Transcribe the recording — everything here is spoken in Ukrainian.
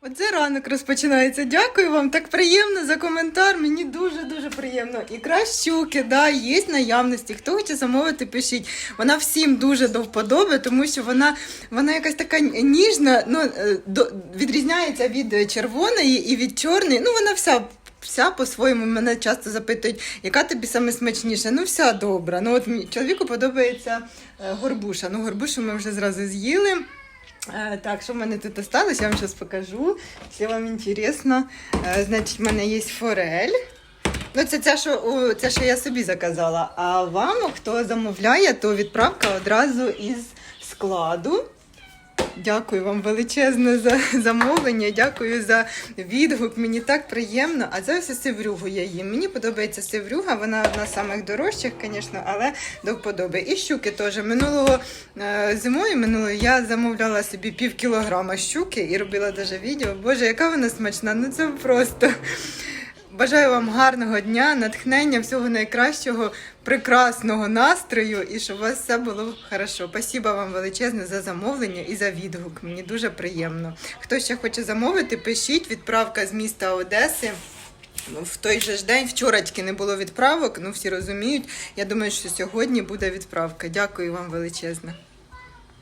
Оце ранок розпочинається. Дякую вам. Так приємно за коментар. Мені дуже дуже приємно. Ікра щуки, да, є наявності. Хто хоче замовити, пишіть. Вона всім дуже до вподоби, тому що вона, вона якась така ніжна, ну е, до, відрізняється від червоної і від чорної. Ну вона вся. Вся по-своєму мене часто запитують, яка тобі саме смачніша? Ну, вся добра. Ну, от чоловіку подобається е, горбуша. Ну, горбушу ми вже зразу з'їли. Е, Так, що в мене тут осталось, я вам зараз покажу, якщо вам інтересно. Е, Значить, в мене є форель. Ну, це те, що, це, що я собі заказала. А вам, хто замовляє, то відправка одразу із складу. Дякую вам величезне за замовлення, дякую за відгук. Мені так приємно. А це ось севрюгу я їм. Мені подобається севрюга, вона одна з самих дорожчих, звісно, але до вподоби. І щуки теж. Минулого е, зимою минулої я замовляла собі пів кілограма щуки і робила навіть відео. Боже, яка вона смачна! Ну це просто. Бажаю вам гарного дня, натхнення, всього найкращого, прекрасного настрою і щоб у вас все було хорошо. Спасибо вам величезне за замовлення і за відгук. Мені дуже приємно. Хто ще хоче замовити, пишіть. Відправка з міста Одеси. Ну, В той же ж день, вчора тільки не було відправок, ну всі розуміють. Я думаю, що сьогодні буде відправка. Дякую вам величезне.